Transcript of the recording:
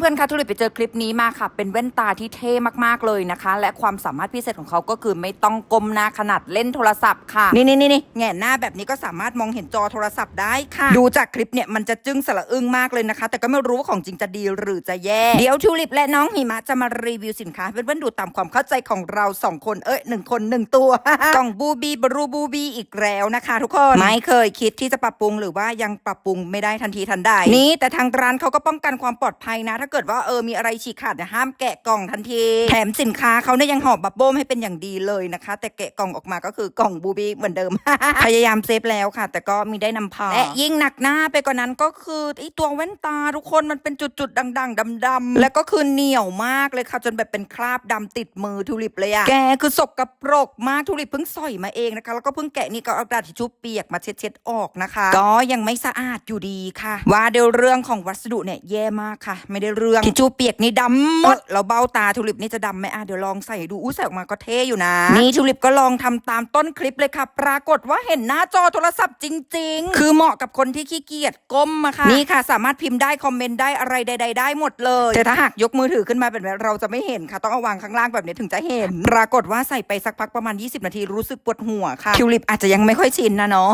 เพื่อนๆคะทุลิปไปเจอคลิปนี้มาค่ะ เป็นแว่นตาที่เท่มากๆเลยนะคะ และความสามารถพิเศษของเขาก็คือไม่ต้องก้มหน้าขนาดเล่นโทรศัพท์ค่ะ นี่นี่นี่นี่แง่หน้าแบบนี้ก็สามารถมองเห็นจอโทรศัพท์ได้ค่ะ ดูจากคลิปเนี่ยมันจะจึ้งสละอึ้งมากเลยนะคะ แต่ก็ไม่รู้ว่าของจริงจะดีหรือจะแย่ เดี๋ยวทุลิปและน้องหิมะจะมารีวิวสินค้าเป็นเพื่อนๆดูตามความเข้าใจของเราสองคนเอ้ยหนึ่งคนหนึ่งตัวกล่องบูบีบรูบูบีอีกแล้วนะคะ ทุกคนไม่เคยคิดที่จะปรับปรุงหรือว่ายังปรับปรุงไม่ได้ทันทีทันใดนี่แต่ทางร้านเขาก็ป้องกันความปลอดภัยนะถ้าเกิดว่าเออมีอะไรฉีกขาดเนี่ยห้ามแกะกล่องทันที แถมสินค้าเขาเนี่ยยังห่อบับเบิ้ลให้เป็นอย่างดีเลยนะคะ แต่แกะกล่องออกมาก็คือกล่องบูบีเหมือนเดิม พยายามเซฟแล้วค่ะ แต่ก็มีได้นำพาและยิ่งหนักหน้าไปกว่านั้นก็คือไอตัวแว่นตาทุกคนมันเป็นจุดๆดังๆดำๆแล้วก็คือเหนียวมากเลยค่ะ จนแบบเป็นคราบดำติดมือทูลิปเลยอะแกคือสกปรกมากทูลิปเพิ่งใส่มาเองนะคะ แล้วก็เพิ่งแกะนี่ก็เอากระดาษทิชชู่เปียกมาเช็ดๆออกนะคะ ก็ยังไม่สะอาดอยู่ดีค่ะ ว่าเดี๋ยวเรื่องของวัสดุเนี่ยแย่มากค่ะ ไม่ได้เรื่องทิชชู่เปียกนี่ดำหมดแล้วเบ้าตาทูลิปนี่จะดำไหมอะเดี๋ยวลองใส่ดูอู้ใส่ออกมาก็เท่อยู่นะ นี่ทูลิปก็ลองทำตามต้นคลิปเลยค่ะ ปรากฏว่าเห็นหน้าจอโทรศัพท์จริง ๆ คือเหมาะกับคนที่ขี้เกียจก้มอะค่ะนี่ค่ะ สามารถพิมพ์ได้คอมเมนต์ได้อะไรใด ๆ ได้หมดเลยแต่ถ้าหากยกมือถือขึ้นมาแบบนี้เราจะไม่เห็นค่ะ ต้องเอาวางข้างล่างแบบนี้ถึงจะเห็น ปรากฏว่าใส่ไปสักพักประมาณ 20 นาทีรู้สึกปวดหัวค่ะทิวลิปอาจจะยังไม่ค่อยชินนะเนาะ